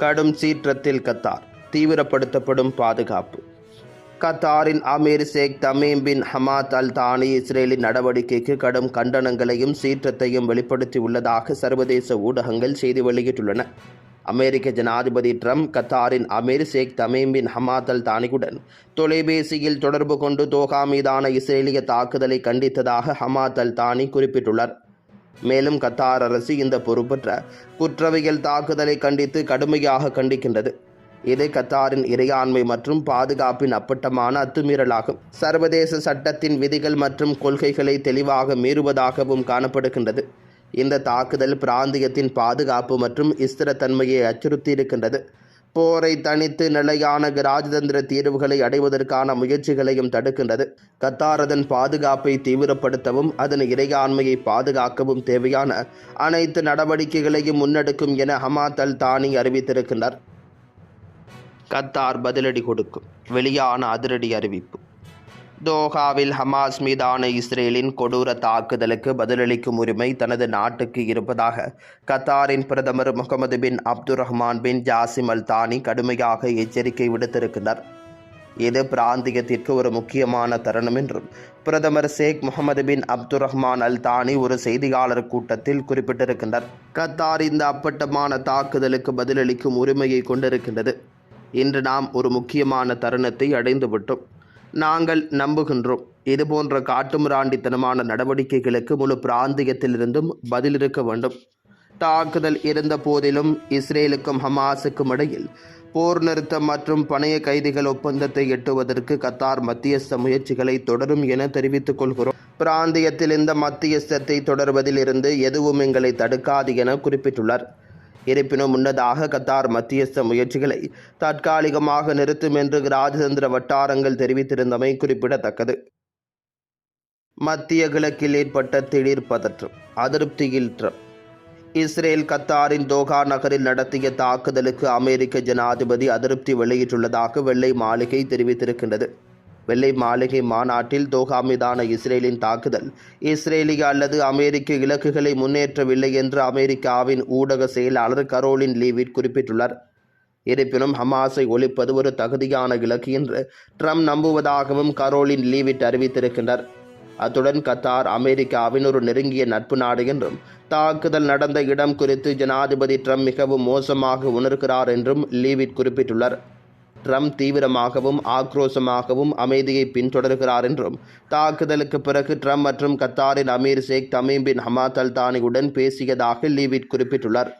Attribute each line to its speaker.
Speaker 1: கடும் சீற்றத்தில் கத்தார். தீவிரப்படுத்தப்படும் பாதுகாப்பு. கத்தாரின் Amir Sheikh Tamim bin Hamad Al Thani இஸ்ரேலின் நடவடிக்கைக்கு கடும் கண்டனங்களையும் சீற்றத்தையும் வெளிப்படுத்தி உள்ளதாக சர்வதேச ஊடகங்கள் செய்தி வெளியிட்டுள்ளன. அமெரிக்க ஜனாதிபதி Trump கத்தாரின் Amir Sheikh Tamim bin Hamad Al தானியுடன் தொலைபேசியில் தொடர்பு கொண்டு தோகா மீதான இஸ்ரேலிய தாக்குதலை கண்டித்ததாக ஹமாத் அல் தானி குறிப்பிட்டுள்ளார். மேலும் கத்தார் அரசு இந்த பொறுப்பற்ற குற்றவியல் தாக்குதலை கண்டித்து கடுமையாக கண்டிக்கின்றது. இது கத்தாரின் இறையாண்மை மற்றும் பாதுகாப்பின் அப்பட்டமான அத்துமீறலாகும். சர்வதேச சட்டத்தின் விதிகள் மற்றும் கொள்கைகளை தெளிவாக மீறுவதாகவும் காணப்படுகின்றது. இந்த தாக்குதல் பிராந்தியத்தின் பாதுகாப்பு மற்றும் ஸ்திரத்தன்மையை அச்சுறுத்தியிருக்கின்றது. போரை தணித்து நிலையான ராஜதந்திர தீர்வுகளை அடைவதற்கான முயற்சிகளையும் தடுக்கின்றது. கத்தார் அதன் பாதுகாப்பை தீவிரப்படுத்தவும் அதன் இறையாண்மையை பாதுகாக்கவும் தேவையான அனைத்து நடவடிக்கைகளையும் முன்னெடுக்கும் என ஹமாத் அல் தானி அறிவித்திருக்கின்றார். கத்தார் பதிலடி கொடுக்கும். வெளியான அதிரடி அறிவிப்பு. தோஹாவில் ஹமாஸ் மீதான இஸ்ரேலின் கொடூர தாக்குதலுக்கு பதிலளிக்கும் உரிமை தனது நாட்டுக்கு இருப்பதாக கத்தாரின் பிரதமர் Mohammed bin Abdul Rahman bin Jassim Al Thani கடுமையாக எச்சரிக்கை விடுத்திருக்கிறார் இது பிராந்தியத்திற்கு ஒரு முக்கியமான தருணம் என்றும் பிரதமர் ஷேக் முகமது பின் அப்துல் ரஹ்மான் அல் தானி ஒரு செய்தியாளர் கூட்டத்தில் குறிப்பிட்டிருக்கின்றார் கத்தார் இந்த அப்பட்டமான தாக்குதலுக்கு பதிலளிக்கும் உரிமையை கொண்டிருக்கின்றது. இன்று நாம் ஒரு முக்கியமான தருணத்தை அடைந்துவிட்டோம். நாங்கள் நம்புகின்றோம். இதுபோன்ற காட்டுமிராண்டித்தனமான நடவடிக்கைகளுக்கு முழு பிராந்தியத்திலிருந்தும் பதில் இருக்க வேண்டும். தாக்குதல் இருந்த போதிலும் இஸ்ரேலுக்கும் ஹமாஸுக்கும் இடையில் போர் நிறுத்தம் மற்றும் பணைய கைதிகள் ஒப்பந்தத்தை எட்டுவதற்கு கத்தார் மத்தியஸ்த முயற்சிகளை தொடரும் என தெரிவித்துக் கொள்கிறோம். பிராந்தியத்தில் இந்த மத்தியஸ்தத்தை தொடர்வதில் இருந்து எதுவும் எங்களை தடுக்காது என குறிப்பிட்டுள்ளார். இருப்பினும் முன்னதாக கத்தார் மத்தியஸ்த முயற்சிகளை தற்காலிகமாக நிறுத்தும் என்று ராஜதந்திர வட்டாரங்கள் தெரிவித்திருந்தமை குறிப்பிடத்தக்கது. மத்திய கிழக்கில் ஏற்பட்ட திடீர் பதற்றம் அதிருப்தியில் ட்ரம்ப். இஸ்ரேல் கத்தாரின் தோகா நகரில் நடத்திய தாக்குதலுக்கு அமெரிக்க ஜனாதிபதி அதிருப்தி வெளியிட்டுள்ளதாக வெள்ளை மாளிகை தெரிவித்திருக்கின்றது. வெள்ளை மாளிகை மாநாட்டில் தோஹா மீதான இஸ்ரேலின் தாக்குதல். இஸ்ரேலிய அல்லது அமெரிக்க இலக்குகளை முன்னேற்றவில்லை என்று அமெரிக்காவின் ஊடக செயலாளர் கரோலின் லீவிட் குறிப்பிட்டுள்ளார். இருப்பினும் ஹமாஸை ஒழிப்பது ஒரு தகுதியான இலக்கு என்று ட்ரம்ப் நம்புவதாகவும் கரோலின் லீவிட் அறிவித்திருக்கின்றார். அத்துடன் கத்தார் அமெரிக்காவின் ஒரு நெருங்கிய நட்பு நாடு என்றும் தாக்குதல் நடந்த இடம் குறித்து ஜனாதிபதி ட்ரம்ப் மிகவும் மோசமாக உணர்கிறார் என்றும் லீவிட் குறிப்பிட்டுள்ளார். ட்ரம்ப் தீவிரமாகவும் ஆக்ரோஷமாகவும் அமைதியை பின்தொடர்கிறார் என்றும் தாக்குதலுக்கு பிறகு ட்ரம்ப் மற்றும் கத்தாரின் Amir Sheikh Tamim bin Hamad Al தானியுடன் பேசியதாக லீவிட் குறிப்பிட்டுள்ளார்.